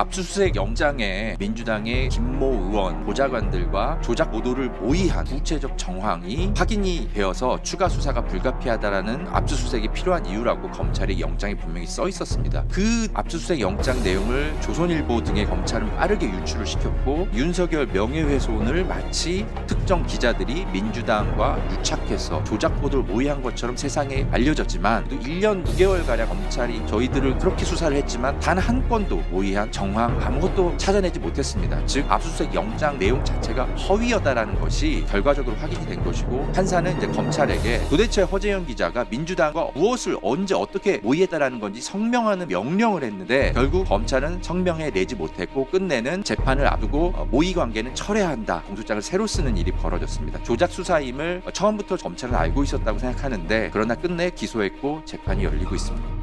압수수색 영장에 민주당의 김모 의원 보좌관들과 조작 보도를 모의한 구체적 정황이 확인이 되어서 추가 수사가 불가피하다라는 압수수색이 필요한 이유라고 검찰이 영장에 분명히 써 있었습니다. 그 압수수색 영장 내용을 조선일보 등의 검찰은 빠르게 유출을 시켰고 윤석열 명예훼손을 마치 특정 기자들이 민주당과 유착해서 조작 보도를 모의한 것처럼 세상에 알려졌지만 또 1년 9개월 가량 검찰이 저희들을 그렇게 수사를 했지만 단 한 건도 모의한 정황 아무것도 찾아내지 못했습니다. 즉 압수수색 영장 내용 자체가 허위였다라는 것이 결과적으로 확인이 된 것이고 판사는 이제 검찰에게 도대체 허재현 기자가 민주당과 무엇을 언제 어떻게 모의했다라는 건지 성명하는 명령을 했는데 결국 검찰은 성명해 내지 못했고 끝내는 재판을 앞두고 어, 모의 관계는 철회한다 공소장을 새로 쓰는 일이 벌어졌습니다. 조작 수사임을 처음부터 검찰은 알고 있었다고 생각하는데 그러나 끝내 기소했고 재판이 열리고 있습니다.